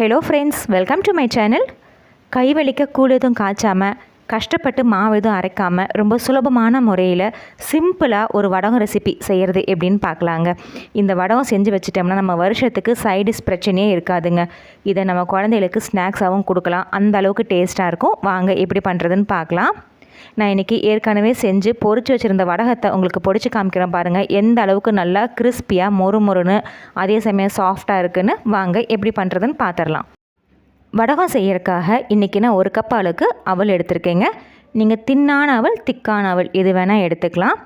Hello friends welcome to my channel கை வலிக்க கூழ் எதுவும் காய்ச்சாமல் கஷ்டப்பட்டு மாவு எதுவும் அரைக்காமல் ரொம்ப சுலபமான முறையில் சிம்பிளாக ஒரு வடகம் ரெசிபி செய்கிறது எப்படின்னு பார்க்கலாங்க. இந்த வடகம் செஞ்சு வச்சுட்டோம்னா நம்ம வருஷத்துக்கு சைடிஸ் பிரச்சனையே இருக்காதுங்க. இதை நம்ம குழந்தைகளுக்கு ஸ்நாக்ஸாகவும் கொடுக்கலாம். அந்த அளவுக்கு டேஸ்ட்டாக இருக்கும். வாங்க எப்படி பண்ணுறதுன்னு பார்க்கலாம். நான் இன்றைக்கி ஏற்கனவே செஞ்சு பொறிச்சு வச்சுருந்த வடகத்தை உங்களுக்கு பொடிச்சு காமிக்கிறேன் பாருங்கள் எந்த அளவுக்கு நல்லா கிறிஸ்பியாக மொறு மொறுன்னு அதே சமயம் சாஃப்டாக இருக்குன்னு வாங்க எப்படி பண்ணுறதுன்னு பார்த்துடலாம் வடகம் செய்யறதுக்காக இன்றைக்கி நான் ஒரு கப் அளவுக்கு அவல் எடுத்திருக்கேங்க. நீங்கள் தின்னான அவல் திக்கான அவல் எது வேணால் எடுத்துக்கலாம்.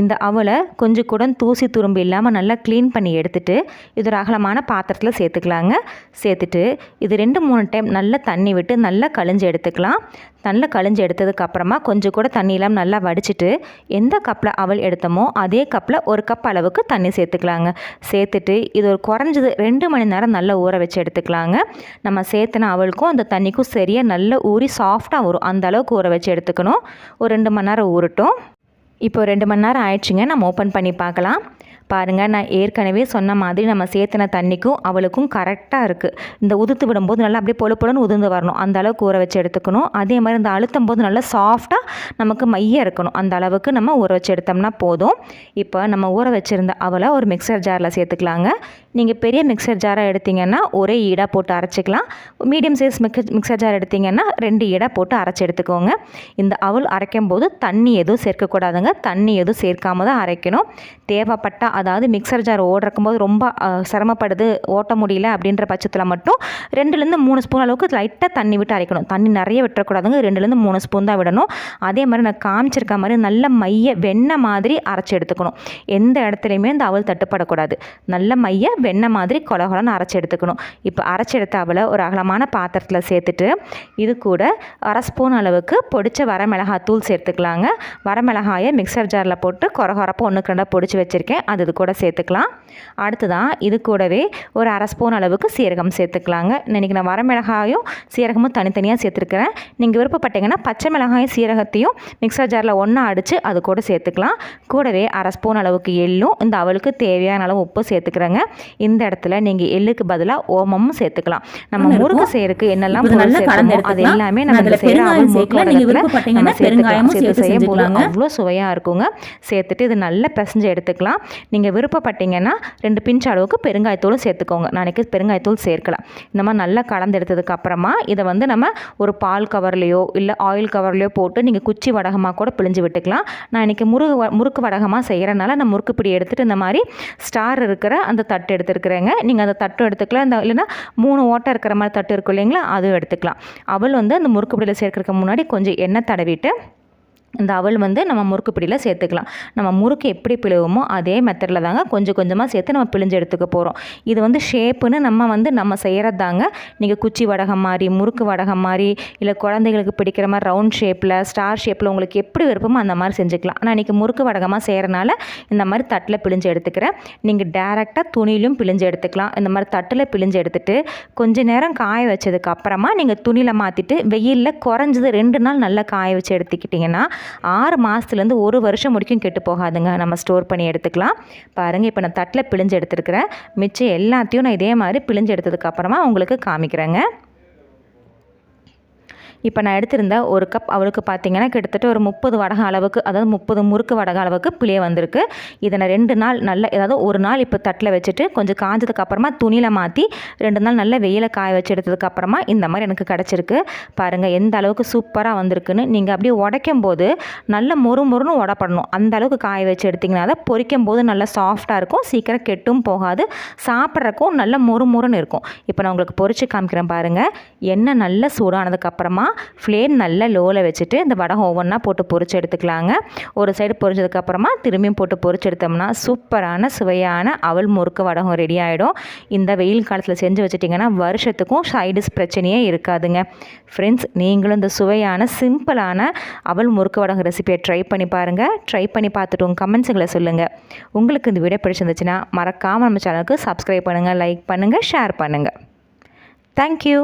இந்த அவலை கொஞ்சம் கூட தூசி துரும்பு இல்லாமல் நல்லா க்ளீன் பண்ணி எடுத்துட்டு இது ஒரு அகலமான பாத்திரத்தில் சேர்த்துக்கலாங்க. சேர்த்துட்டு இது ரெண்டு மூணு டைம் நல்லா தண்ணி விட்டு நல்லா கழிஞ்சு எடுத்துக்கலாம். நல்லா கழிஞ்சு எடுத்ததுக்கப்புறமா கொஞ்சம் கூட தண்ணியெல்லாம் நல்லா வடிச்சிட்டு எந்த கப்பில் அவல் எடுத்தோமோ அதே கப்பில் ஒரு கப் அளவுக்கு தண்ணி சேர்த்துக்கலாங்க. சேர்த்துட்டு இது ஒரு குறைஞ்சது ரெண்டு மணி நேரம் நல்லா ஊற வச்சு எடுத்துக்கலாங்க. நம்ம சேர்த்துன அவளுக்கும் அந்த தண்ணிக்கும் சரியாக நல்லா ஊறி சாஃப்டாக வரும். அந்த அளவுக்கு ஊற வச்சு எடுத்துக்கணும். ஒரு ரெண்டு மணி நேரம் ஊறட்டும். இப்போ ரெண்டு மணி நேரம் ஆயிடுச்சுங்க. நம்ம ஓப்பன் பண்ணி பார்க்கலாம். பாருங்கள் நான் ஏற்கனவே சொன்ன மாதிரி நம்ம சேர்த்துன தண்ணிக்கும் அவளுக்கும் கரெக்டாக இருக்குது இந்த உதுத்து விடும்போது நல்லா அப்படியே பொழு பொழுன்னு உதிர்ந்து வரணும். அந்த அளவுக்கு ஊற வச்சு எடுத்துக்கணும். அதே மாதிரி இந்த அழுத்தும் போது நல்லா சாஃப்டாக நமக்கு மைய இருக்கணும். அந்த அளவுக்கு நம்ம ஊற வச்சு எடுத்தோம்னா போதும். இப்போ நம்ம ஊற வச்சுருந்த அவளை ஒரு மிக்சர் ஜாரில் சேர்த்துக்கலாங்க. நீங்கள் பெரிய மிக்சர் ஜாராக எடுத்திங்கன்னா ஒரே ஈடாக போட்டு அரைச்சிக்கலாம். Medium size mixer mixer jar எடுத்திங்கன்னா ரெண்டு ஈடாக போட்டு அரைச்சி எடுத்துக்கோங்க. இந்த அவள் அரைக்கும் போது தண்ணி எதுவும் சேர்க்கக்கூடாதுங்க. தண்ணி எதுவும் சேர்க்காம தான் அரைக்கணும். தேவைப்பட்டால் அதாவது மிக்சர் ஜார் ஓடுறக்கும்போது ரொம்ப சிரமப்படுது ஓட்ட முடியல அப்படின்ற பட்சத்தில் மட்டும் ரெண்டுலேருந்து மூணு ஸ்பூன் அளவுக்கு லைட்டாக தண்ணி விட்டு அரைக்கணும். தண்ணி நிறைய விட்டுறக்கூடாதுங்க. ரெண்டுலேருந்து மூணு ஸ்பூன் தான் விடணும். அதே மாதிரி நான் காமிச்சிருக்க மாதிரி நல்ல மைய வெண்ணெய் மாதிரி அரைச்சி எடுத்துக்கணும். எந்த இடத்துலையுமே இந்த அவள் தட்டுப்படக்கூடாது. நல்ல மைய வெண்ணெய் மாதிரி கொலகொலன்னு அரைச்சி எடுத்துக்கணும். இப்போ அரைச்சி எடுத்த அவளை ஒரு அகலமான பாத்திரத்தில் சேர்த்துட்டு இது கூட அரை ஸ்பூன் அளவுக்கு பொடிச்ச வரமிளகாய் தூள் சேர்த்துக்கலாங்க. வரமிளகாயை மிக்சர் ஜாரில் போட்டு கொரகொரப்பு ஒன்றுக்கு ரெண்டாக பொடிச்சு வச்சுருக்கேன். அது இது கூட சேர்த்துக்கலாம். அடுத்ததான் இது கூடவே ஒரு அரை ஸ்பூன் அளவுக்கு சீரகம் சேர்த்துக்கலாங்க. இன்றைக்கி நான் வரமிளகாயும் சீரகமும் தனித்தனியாக சேர்த்துருக்கிறேன். நீங்கள் விருப்பப்பட்டீங்கன்னா பச்சை மிளகாயும் சீரகத்தையும் மிக்சர் ஜாரில் ஒன்றா அடித்து அது கூட சேர்த்துக்கலாம். கூடவே அரை ஸ்பூன் அளவுக்கு எள்ளும் இந்த அவளுக்கு தேவையான அளவு உப்பு சேர்த்துக்கிறேங்க. இந்த இடத்துல நீங்கள் எள்ளுக்கு பதிலாக ஓமமும் சேர்த்துக்கலாம். நம்ம முறுக்கு செய்யறதுக்கு என்னெல்லாம் அது எல்லாமே நம்ம செய்கிற முறுக்கு சேர்த்து செய்யும் அவ்வளோ சுவையாக இருக்குங்க. சேர்த்துட்டு இது நல்லா பிசைஞ்சு எடுத்துக்கலாம். நீங்கள் விருப்பப்பட்டீங்கன்னா ரெண்டு பிஞ்ச் அளவுக்கு பெருங்காயத்தூளும் சேர்த்துக்கோங்க. நாளைக்கு பெருங்காயத்தூள் சேர்க்கலாம் இந்த மாதிரி நல்லா கலந்து எடுத்ததுக்கு அப்புறமா இதை வந்து நம்ம ஒரு பால் கவர்லேயோ இல்லை ஆயில் கவர்லேயோ போட்டு நீங்கள் குச்சி வடகமாக கூட பிழிஞ்சு விட்டுக்கலாம். நான் இன்றைக்கி முருகு முறுக்கு வடகமாக செய்கிறனால நான் முறுக்கு பிடி எடுத்துகிட்டு இந்த மாதிரி ஸ்டார் இருக்கிற அந்த தட்டு எடுத்துருக்குறேங்க. நீங்கள் அந்த தட்டும் எடுத்துக்கலாம். இந்த இல்லைன்னா மூணு ஓட்டை இருக்கிற மாதிரி தட்டு இருக்கும் இல்லைங்களா? அதுவும் எடுத்துக்கலாம். அவள் வந்து அந்த முறுக்கு பிடியில் சேர்க்கறதுக்கு முன்னாடி கொஞ்சம் எண்ணெய் தடவிட்டு இந்த அவல் வந்து நம்ம முறுக்கு பிடியில் சேர்த்துக்கலாம். நம்ம முறுக்கு எப்படி பிழுவோமோ அதே மெத்தடில் தாங்க கொஞ்சம் கொஞ்சமாக சேர்த்து நம்ம பிழிஞ்சு எடுத்துக்க போகிறோம் இது வந்து ஷேப்புன்னு நம்ம வந்து நம்ம செய்கிறது தாங்க. நீங்கள் குச்சி வடகம் மாதிரி முறுக்கு வடகம் மாதிரி இல்லை குழந்தைகளுக்கு பிடிக்கிற மாதிரி ரவுண்ட் ஷேப்பில் ஸ்டார் ஷேப்பில் உங்களுக்கு எப்படி விருப்பமோ அந்த மாதிரி செஞ்சுக்கலாம். ஆனால் இன்றைக்கி முறுக்கு வடகமாக செய்கிறனால இந்த மாதிரி தட்டில் பிழிஞ்சு எடுத்துக்கிறேன். நீங்கள் டேரெக்டாக துணியிலும் பிழிஞ்சு எடுத்துக்கலாம். இந்த மாதிரி தட்டில் பிழிஞ்சு எடுத்துகிட்டு கொஞ்சம் நேரம் காய வச்சதுக்கு அப்புறமா நீங்கள் துணியில் மாற்றிட்டு வெயிலில் குறைஞ்சது ரெண்டு நாள் நல்லா காய வச்சு எடுத்துக்கிட்டிங்கன்னா ஆறு மாதத்துலேருந்து ஒரு வருஷம் முடிக்கும் கெட்டு போகாதுங்க. நம்ம ஸ்டோர் பண்ணி எடுத்துக்கலாம். பாருங்கள் இப்போ நான் தட்டில் பிழிஞ்சு எடுத்துருக்கிறேன். மிச்சம் எல்லாத்தையும் நான் இதே மாதிரி பிழிஞ்சு எடுத்ததுக்கப்புறமா உங்களுக்கு காமிக்கிறேங்க. இப்போ நான் எடுத்திருந்த ஒரு கப் அவளுக்கு பார்த்தீங்கன்னா கிட்டத்தட்ட ஒரு முப்பது வடகம் அளவுக்கு அதாவது முப்பது முறுக்கு வடகம் அளவுக்கு பிள்ளைய வந்திருக்கு. இதை நான் ரெண்டு நாள் நல்ல ஏதாவது ஒரு நாள் இப்போ தட்டில் வச்சுட்டு கொஞ்சம் காஞ்சதுக்கு அப்புறமா துணியில் மாற்றி ரெண்டு நாள் நல்ல வெயில காய வச்சு எடுத்ததுக்கப்புறமா இந்த மாதிரி எனக்கு கிடச்சிருக்கு. பாருங்கள் எந்த அளவுக்கு சூப்பராக வந்திருக்குன்னு. நீங்கள் அப்படியே உடைக்கும் போது நல்ல மொறு மொறுன்னு உடப்படணும். அந்த அளவுக்கு காய வச்சு எடுத்திங்கன்னா அதை பொரிக்கும் போது நல்லா சாஃப்டாக இருக்கும். சீக்கிரம் கெட்டும் போகாது. சாப்பிட்றக்கும் நல்ல மொறு மொறுன்னு இருக்கும். இப்போ நான் உங்களுக்கு பொறிச்சு காமிக்கிறேன் பாருங்கள் எண்ணெய் நல்ல சூடானதுக்கப்புறமா ஃப்ளேம் நல்லா லோவில் வச்சுட்டு இந்த வடகம் ஒவ்வொன்றா போட்டு பொறிச்சு எடுத்துக்கலாங்க. ஒரு சைடு பொரிச்சதுக்கப்புறமா திரும்பியும் போட்டு பொறிச்சு எடுத்தோம்னா சூப்பரான சுவையான அவல் முறுக்கு வடகம் ரெடி ஆகிடும் இந்த வெயில் காலத்தில் செஞ்சு வச்சிட்டிங்கன்னா வருஷத்துக்கும் சைடிஸ் பிரச்சனையே இருக்காதுங்க. ஃப்ரெண்ட்ஸ் நீங்களும் இந்த சுவையான சிம்பிளான அவல் முறுக்கு வடகம் ரெசிபியை ட்ரை பண்ணி பாருங்கள் ட்ரை பண்ணி பார்த்துட்டு உங்கள் சொல்லுங்கள் உங்களுக்கு இந்த வீடியோ பிடிச்சிருந்துச்சுன்னா மறக்காமல் நம்ம சேனலுக்கு சப்ஸ்கிரைப் பண்ணுங்கள் லைக் பண்ணுங்கள் ஷேர் பண்ணுங்கள் தேங்க்யூ